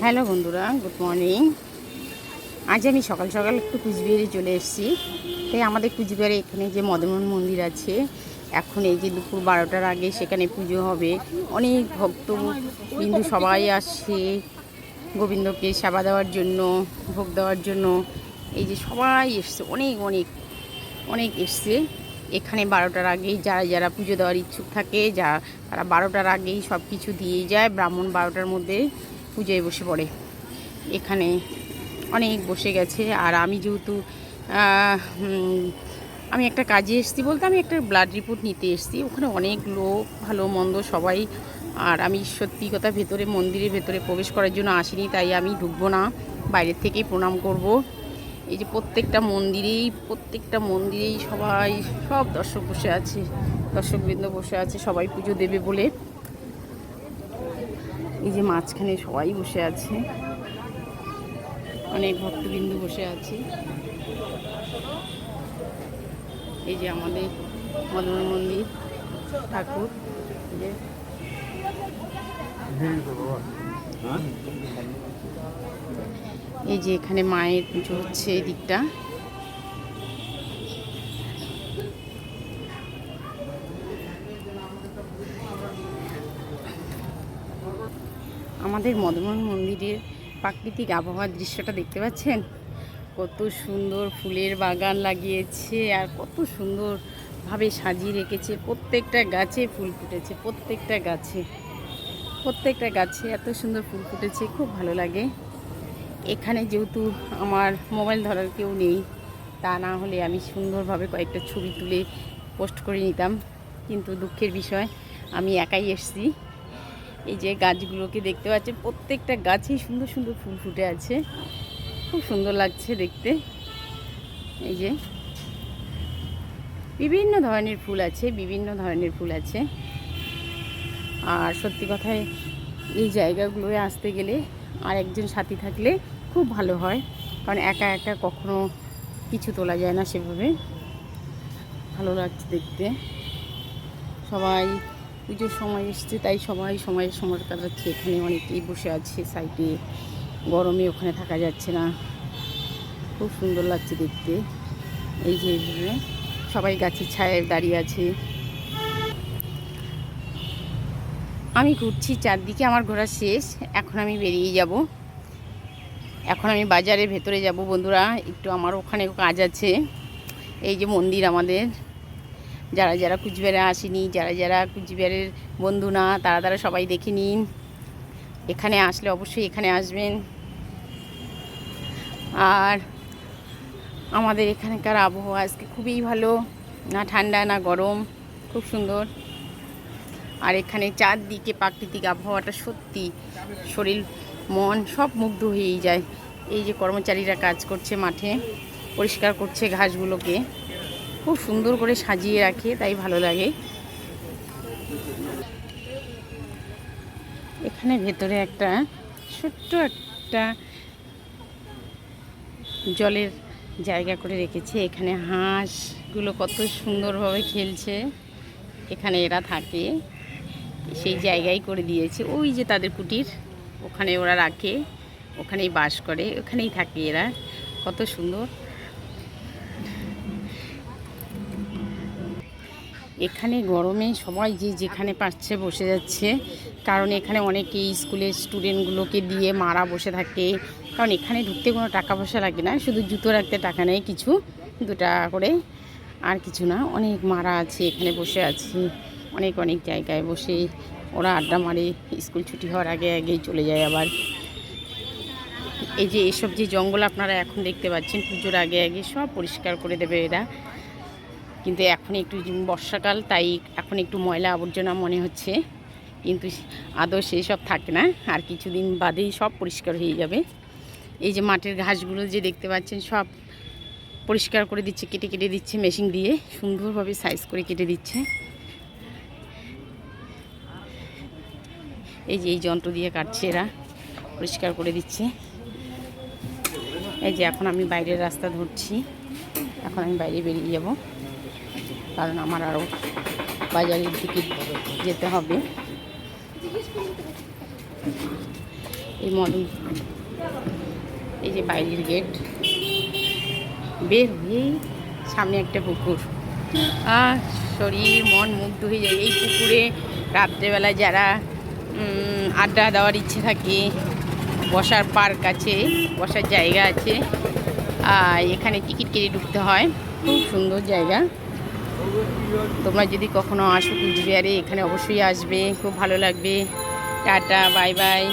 Hello বন্ধুরা, good morning. আজ আমি সকাল সকাল একটু কুচবিহারে চলে এসেছি। তাই আমাদের কুচবিহারে এখানে যে মদনমোহন মন্দির আছে, এখন এই যে দুপুর বারোটার আগে সেখানে পুজো হবে। অনেক ভক্ত বিন্দু সবাই আসছে, গোবিন্দকে সেবা দেওয়ার জন্য, ভোগ দেওয়ার জন্য। এই যে সবাই এসছে, অনেক অনেক অনেক এসছে। এখানে বারোটার আগেই যারা যারা পুজো দেওয়ার ইচ্ছুক থাকে, যা, তারা বারোটার আগেই সব কিছু দিয়ে যায়। ব্রাহ্মণ বারোটার মধ্যে পুজোয় বসে পড়ে। এখানে অনেক বসে গেছে। আর আমি যেহেতু আমি একটা কাজে এসেছি বলতে আমি একটা ব্লাড রিপোর্ট নিতে এসেছি। ওখানে অনেক লোক, ভালো, মন্দ সবাই। আর আমি সত্যি কথা ভেতরে, মন্দিরের ভেতরে প্রবেশ করার জন্য আসিনি, তাই আমি ঢুকবো না। বাইরের থেকেই প্রণাম করব। এই যে প্রত্যেকটা মন্দিরেই প্রত্যেকটা মন্দিরেই সবাই, সব দর্শক বসে আছে। দর্শকবৃন্দ বসে আছে, সবাই পুজো দেবে বলে। এই যে মাঝখানে সবাই বসে আছে। অনেক ভক্তবিন্দু বসে আছে। এই যে আমাদের মদন মন্দির ঠাকুর। যে এই যে এখানে মায়ের পুজো হচ্ছে এই দিকটা আমাদের মদনমোহন মন্দিরের প্রাকৃতিক আবহাওয়ার দৃশ্যটা দেখতে পাচ্ছেন? কত সুন্দর ফুলের বাগান লাগিয়েছে আর কত সুন্দরভাবে সাজিয়ে রেখেছে। প্রত্যেকটা গাছে ফুল ফুটেছে, প্রত্যেকটা গাছে প্রত্যেকটা গাছে এত সুন্দর ফুল ফুটেছে, খুব ভালো লাগে। এখানে যেহেতু আমার মোবাইল ধরার কেউ নেই, তা না হলে আমি সুন্দরভাবে কয়েকটা ছবি তুলে পোস্ট করে নিতাম। কিন্তু দুঃখের বিষয়, আমি একাই এসেছি। এই যে গাছগুলোকে দেখতে পাচ্ছেন, প্রত্যেকটা গাছেই সুন্দর সুন্দর ফুল ফুটে আছে। খুব সুন্দর লাগছে দেখতে। এই যে বিভিন্ন ধরনের ফুল আছে, বিভিন্ন ধরনের ফুল আছে। আর সত্যি কথায় এই জায়গাগুলোয় আসতে গেলে আর একজন সাথী থাকলে খুব ভালো হয়, কারণ একা একা কখনো কিছু তোলা যায় না সেভাবে। ভালো লাগছে দেখতে। সবাই পুজোর সময় এসছে, তাই সবাই সময় সময় কাটাচ্ছে এখানে অনেকেই বসে আছে সাইডে গরমে ওখানে থাকা যাচ্ছে না। খুব সুন্দর লাগছে দেখতে। এই যে সবাই গাছের ছায়ায় দাঁড়িয়ে আছে। আমি ঘুরছি চারদিকে, আমার ঘোরা শেষ। এখন আমি বেরিয়ে যাব। এখন আমি বাজারের ভেতরে যাব বন্ধুরা। একটু আমার ওখানে কাজ আছে। এই যে মন্দির আমাদের। যারা যারা কুচবিহারে আসেনি, যারা যারা কুচবিহারের বন্ধু না, তারা তারা সবাই দেখে নিন। এখানে আসলে অবশ্যই এখানে আসবেন। আর আমাদের এখানকার আবহাওয়া আজকে খুবই ভালো, না ঠান্ডা, না গরম, খুব সুন্দর। আর এখানে চারদিকে প্রাকৃতিক আবহাওয়াটা সত্যি, শরীর, মন সব মুগ্ধ হয়েই যায়। এই যে কর্মচারীরা কাজ করছে মাঠে, পরিষ্কার করছে ঘাসগুলোকে। খুব সুন্দর করে সাজিয়ে রাখে, তাই ভালো লাগে। এখানে ভেতরে একটা ছোট্ট একটা জলের জায়গা করে রেখেছে। এখানে হাঁসগুলো কত সুন্দরভাবে খেলছে। এখানে এরা থাকে। সেই জায়গায় করে দিয়েছে। ওই যে তাদের কুটির, ওখানে ওরা রাখে, ওখানেই বাস করে, ওখানেই থাকে এরা। কত সুন্দর। এখানে গরমে সবাই যে যেখানে পাচ্ছে বসে যাচ্ছে। কারণ এখানে অনেকেই স্কুলের স্টুডেন্টগুলোকে দিয়ে মারা বসে থাকে। কারণ এখানে ঢুকতে কোনো টাকা পয়সা লাগে না, শুধু জুতো রাখতে টাকা নেয় কিছু দু টাকা করে আর কিছু না। অনেক মারা আছে, এখানে বসে আছে। অনেক অনেক জায়গায় বসে ওরা আড্ডা মারে, স্কুল ছুটি হওয়ার আগে আগেই চলে যায় আবার। এই যে এসব যে জঙ্গল আপনারা এখন দেখতে পাচ্ছেন, পুজোর আগে আগে সব পরিষ্কার করে দেবে এরা। কিন্তু এখন একটু বর্ষাকাল, তাই এখন একটু ময়লা আবর্জনা মনে হচ্ছে। কিন্তু আদৌ সেই সব থাকে না, আর কিছুদিন বাদেই সব পরিষ্কার হয়ে যাবে। এই যে মাঠের ঘাসগুলো যে দেখতে পাচ্ছেন, সব পরিষ্কার করে দিচ্ছে, কেটে কেটে দিচ্ছে মেশিন দিয়ে, সুন্দরভাবে সাইজ করে কেটে দিচ্ছে। এই যে এই যন্ত্র দিয়ে কাটছে এরা, পরিষ্কার করে দিচ্ছে। এই যে এখন আমি বাইরের রাস্তা ধরছি, এখন আমি বাইরে বেরিয়ে যাব। কারণ আমার আরও বাজারের দিকে যেতে হবে। এই মদন এই যে বাইরের গেট, বের হয়েই সামনে একটা পুকুর। আর শরীর, মন মুগ্ধ হয়ে যায়। এই পুকুরে রাত্রেবেলা যারা আড্ডা দেওয়ার ইচ্ছে থাকে, বসার পার্ক আছে, বসার জায়গা আছে আর এখানে টিকিট কেটে ঢুকতে হয়। খুব সুন্দর জায়গা। তোমরা যদি কখনো আসো কুচবিহারে এখানে অবশ্যই আসবে। খুব ভালো লাগবে। Tata bye bye.